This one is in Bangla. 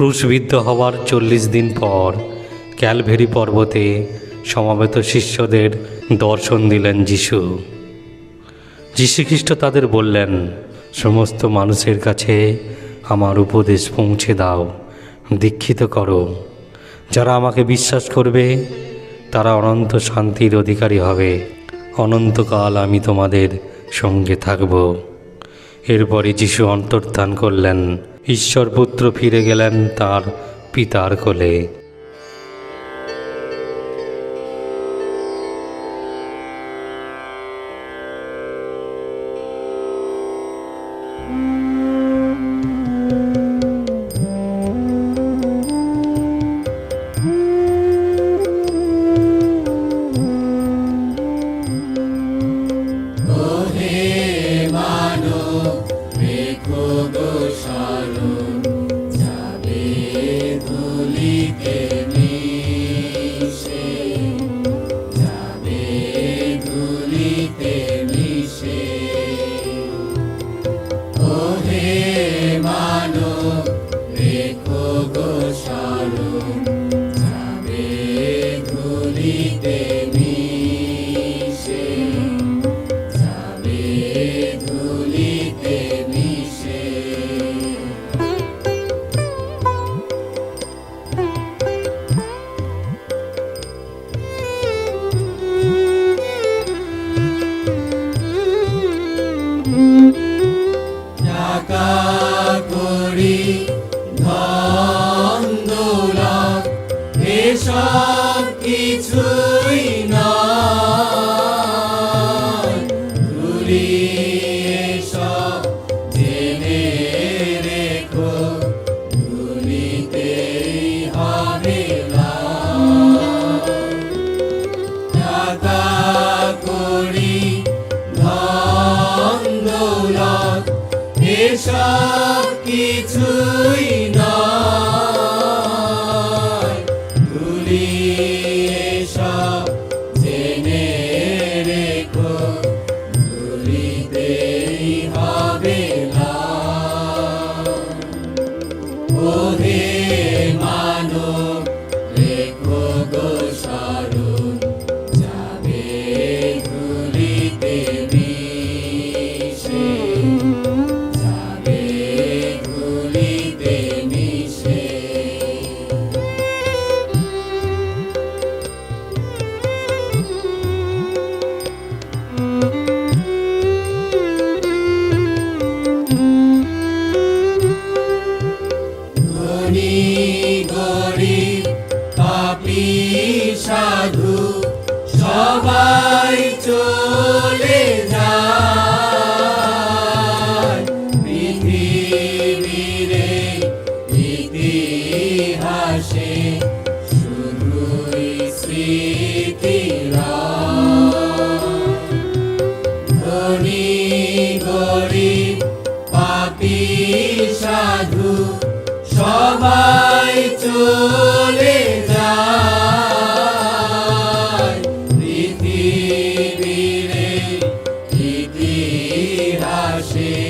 ক্রুশবিদ্ধ হওয়ার চল্লিশ দিন পর ক্যালভেরি পর্বতে সমাবেত শিষ্যদের দর্শন দিলেন যিশু। যীশুখ্রিস্ট তাদের বললেন, সমস্ত মানুষের কাছে আমার উপদেশ পৌঁছে দাও, দীক্ষিত করো। যারা আমাকে বিশ্বাস করবে, তারা অনন্ত শান্তির অধিকারী হবে। অনন্তকাল আমি তোমাদের সঙ্গে থাকব। এরপরে যিশু অন্তর্ধান করলেন। ঈশ্বর পুত্র ফিরে গেলেন তার পিতার কোলে। টাকা এসব কিছুই নয়। ধুলি এসব জেনে রেখো। ধুলিতেই হবে করি ধন, দৌলত এসব কিছুই নয় রেখো পাপি সাধু সবাই চলে যায়। পৃথিবীরে ইতিহাসে শুধুই গরিব পাপি সাধু সবাই See.